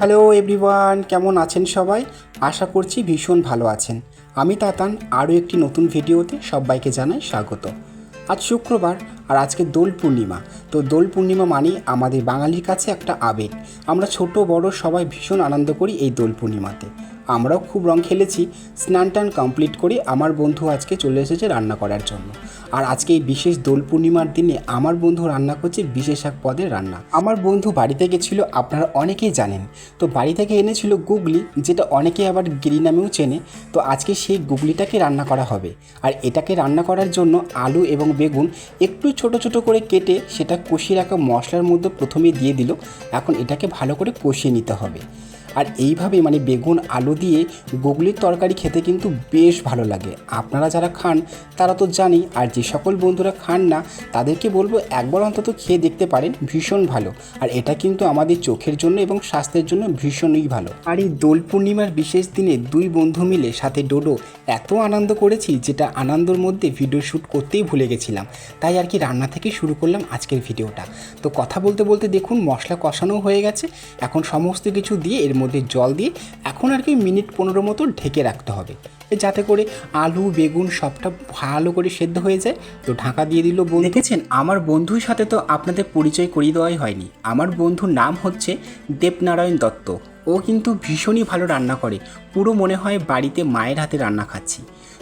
Hello everyone, কেমন আছেন সবাই? আশা করছি ভীষণ ভালো আছেন। আমি তাতান, আরও একটি নতুন ভিডিওতে সবাইকে জানাই স্বাগত। আজ শুক্রবার আর আজকে দোল পূর্ণিমা। তো দোল পূর্ণিমা মানে আমাদের বাঙালির কাছে একটা আবেগ। আমরা ছোট, বড় সবাই ভীষণ আনন্দ করি এই দোল পূর্ণিমাতে। আমরাও খুব রং খেলেছি, স্নান টান কমপ্লিট করে আমার বন্ধু আজকে চলে এসেছে রান্না করার জন্য। আর আজকে এই বিশেষ দোল পূর্ণিমার দিনে আমার বন্ধু রান্না করছে বিশেষ এক পদের রান্না। আমার বন্ধু বাড়িতে গেছিল আপনারা অনেকেই জানেন। তো বাড়ি থেকে এনেছিল গুগলি, যেটা অনেকে আবার গিরি নামেও চেনে। তো আজকে সেই গুগলিটাকে রান্না করা হবে। আর এটাকে রান্না করার জন্য আলু এবং বেগুন একটু ছোট ছোট করে কেটে সেটা কষিয়ে রাখা মশলার মধ্যে প্রথমে দিয়ে দিল। এখন এটাকে ভালো করে কষিয়ে নিতে হবে। আর এইভাবে মানে বেগুন, আলু দিয়ে গুগলির তরকারি খেতে কিন্তু বেশ ভালো লাগে। আপনারা যারা খান, তারা তো জানি আর যে সকল বন্ধুরা খান না, তাদেরকে বলব একবার অন্তত খেয়ে দেখতে পারেন, ভীষণ ভালো। আর এটা কিন্তু আমাদের চোখের জন্য এবং স্বাস্থ্যের জন্য ভীষণই ভালো। আর এই দোল পূর্ণিমার বিশেষ দিনে দুই বন্ধু মিলে সাথে ডোডো এত আনন্দ করেছি, যেটা আনন্দর মধ্যে ভিডিও শ্যুট করতেই ভুলে গেছিলাম। তাই আর কি রান্না থেকে শুরু করলাম আজকের ভিডিওটা। তো কথা বলতে বলতে দেখুন, মশলা কষানো হয়ে গেছে। এখন সমস্ত কিছু দিয়ে এর মধ্যে জল দিয়ে এখন আর কি মিনিট পনেরো মতো ঢেকে রাখতে হবে। যাতে করে আলু, বেগুন সবটা ভালো করে সেদ্ধ হয়ে যায়। তো ঢাকা দিয়ে দিল বন্ধু। দেখেছেন, আমার বন্ধুর সাথে তো আপনাদের পরিচয় করিয়ে দেওয়াই হয়নি। আমার বন্ধুর নাম হচ্ছে দেবনারায়ণ দত্ত। ও কিন্তু ভীষণই ভালো রান্না করে। পুরো মনে হয় বাড়িতে মায়ের হাতে রান্না খাচ্ছি।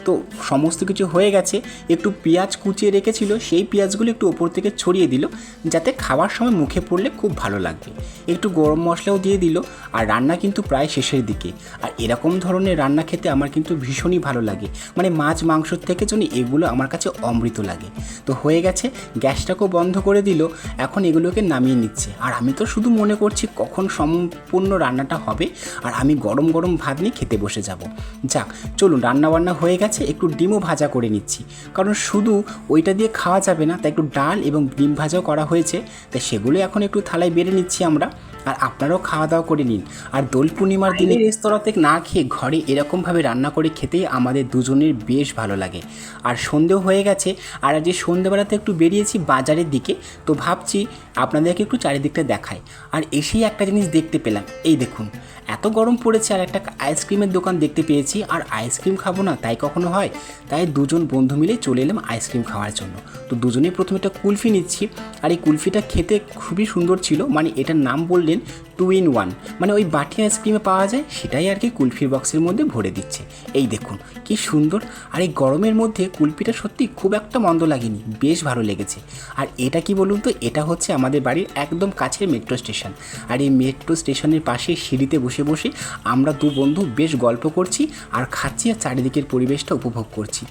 তো সমস্ত কিছু হয়ে গেছে, একটু পেঁয়াজ কুচিয়ে রেখেছিল, সেই পেঁয়াজগুলো একটু ওপর থেকে ছড়িয়ে দিল, যাতে খাওয়ার সময় মুখে পড়লে খুব ভালো লাগবে। একটু গরম মশলাও দিয়ে দিল, আর রান্না কিন্তু প্রায় শেষের দিকে। আর এরকম ধরনের রান্না খেতে আমার কিন্তু ভীষণই ভালো লাগে। মানে মাছ মাংসর থেকে জন্য এগুলো আমার কাছে অমৃত লাগে। তো হয়ে গেছে, গ্যাসটাকেও বন্ধ করে দিল, এখন এগুলোকে নামিয়ে নিচ্ছে। আর আমি তো শুধু মনে করছি কখন সম্পূর্ণ রান্নাটা হবে, আর আমি গরম গরম ভাত নিয়ে খেতে বসে যাব। যাক, চলুন রান্না বান্না হয়ে গেছে। একটু ডিমও ভাজা করে নিচ্ছি। কারণ শুধু ওইটা দিয়ে খাওয়া যাবে না, তাই একটু ডাল এবং ডিম ভাজাও করা হয়েছে। তাই সেগুলো এখন একটু থালায় বেড়ে নিচ্ছি আমরা। আর আপনারাও খাওয়া দাওয়া করে নিন। আর দোল পূর্ণিমার দিনে রেস্তোরাঁতে না খেয়ে ঘরে এরকমভাবে রান্না করে খেতেই আমাদের দুজনের বেশ ভালো লাগে। আর সন্ধেও হয়ে গেছে আর আজকে সন্ধেবেলাতে একটু বেরিয়েছি বাজারের দিকে তো ভাবছি আপনাদেরকে একটু চারিদিকটা দেখাই। আর এসেই একটা জিনিস দেখতে পেলাম এই দেখুন। এত গরম পড়েছে আর একটা আইসক্রিমের দোকান দেখতে পেয়েছি। আর আইসক্রিম খাব না তাই কখনো হয়? তাই দুজন বন্ধু মিলে চলে এলাম আইসক্রিম খাওয়ার জন্য। তো দুজনেই প্রথমে একটা কুলফি নিচ্ছি। আর এই কুলফিটা খেতে খুবই সুন্দর ছিল মানে এটার নাম বললেন টু ইন ওয়ান মানে ওই বাটি আইসক্রিমে পাওয়া যায়, সেটাই আর কি কুলফির বক্সের মধ্যে ভরে দিচ্ছে। এই দেখুন, কি সুন্দর। আর এই গরমের মধ্যে কুলফিটা সত্যি খুব একটা মন্দ লাগেনি, বেশ ভালো লেগেছে। আর এটা কি বলুন তো, এটা হচ্ছে আমাদের বাড়ির একদম কাছের মেট্রো স্টেশন আর এই মেট্রো স্টেশনের পাশে সিঁড়িতে বসে বসে আমরা দু বন্ধু বেশ গল্প করছি আর খাচ্ছি আর চারিদিকের পরিবেশটা উপভোগ করছি।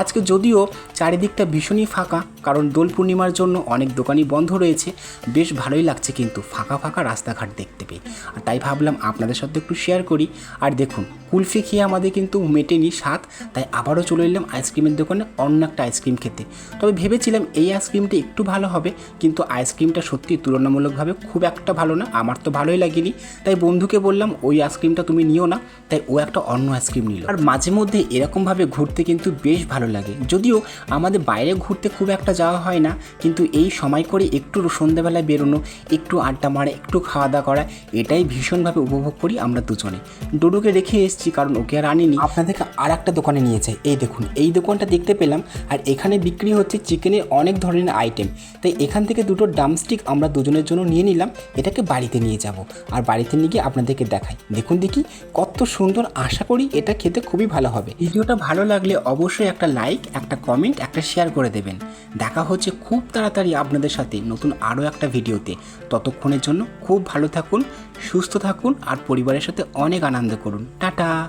আজকে যদিও চারিদিকটা ভীষণই ফাঁকা, কারণ দোল পূর্ণিমার জন্য অনেক দোকানই বন্ধ রয়েছে, বেশ ভালোই লাগছে কিন্তু ফাঁকা ফাঁকা রাস্তাঘাট দেখতে পেয়ে। আর তাই ভাবলাম আপনাদের সাথে একটু শেয়ার করি। আর দেখুন কুলফি খেয়ে আমাদের কিন্তু মেটেনি স্বাদ, তাই আবারও চলে এলাম আইসক্রিমের দোকানে অন্য একটা আইসক্রিম খেতে। তবে ভেবেছিলাম এই আইসক্রিমটা একটু ভালো হবে, কিন্তু আইসক্রিমটা সত্যি তুলনামূলকভাবে খুব একটা ভালো না, আমার তো ভালোই লাগেনি। তাই বন্ধুকে বললাম, ওই আইসক্রিমটা তুমি নিও না। তাই ও একটা অন্য আইসক্রিম নিল। আর মাঝে মধ্যে এরকমভাবে ঘুরতে কিন্তু বেশ ভালো লাগে। যদিও আমাদের বাইরে ঘুরতে খুব একটা যাওয়া হয় না, কিন্তু এই সময় করে একটু সন্ধ্যাবেলায় বেরোনো, একটু আড্ডা মারা, একটু খাওয়া দাওয়া করা, এটাই ভীষণভাবে উপভোগ করি আমরা দুজনে। ডোডোকে রেখে এসেছি, কারণ ওকে আর আনিনি। আপনাদেরকে আর একটা দোকানে নিয়ে যাই। এই দেখুন, এই দোকানটা দেখতে পেলাম, আর এখানে বিক্রি হচ্ছে চিকেনের অনেক ধরনের আইটেম তাই এখান থেকে দুটো ডামস্টিক আমরা দুজনের জন্য নিয়ে নিলাম, এটাকে বাড়িতে নিয়ে যাব। আর বাড়িতে নিয়ে গিয়ে আপনাদেরকে দেখাই। দেখুন দেখি, কত সুন্দর, আশা করি এটা খেতে খুবই ভালো হবে। ভিডিওটা ভালো লাগলে অবশ্যই একটা লাইক একটা কমেন্ট একটা শেয়ার করে দেবেন। দেখা হচ্ছে খুব তাড়াতাড়ি আপনাদের সাথে নতুন আরও একটা ভিডিওতে। ততক্ষণের জন্য খুব ভালো থাকুন সুস্থ থাকুন আর পরিবারের সাথে অনেক আনন্দ করুন। টাটা।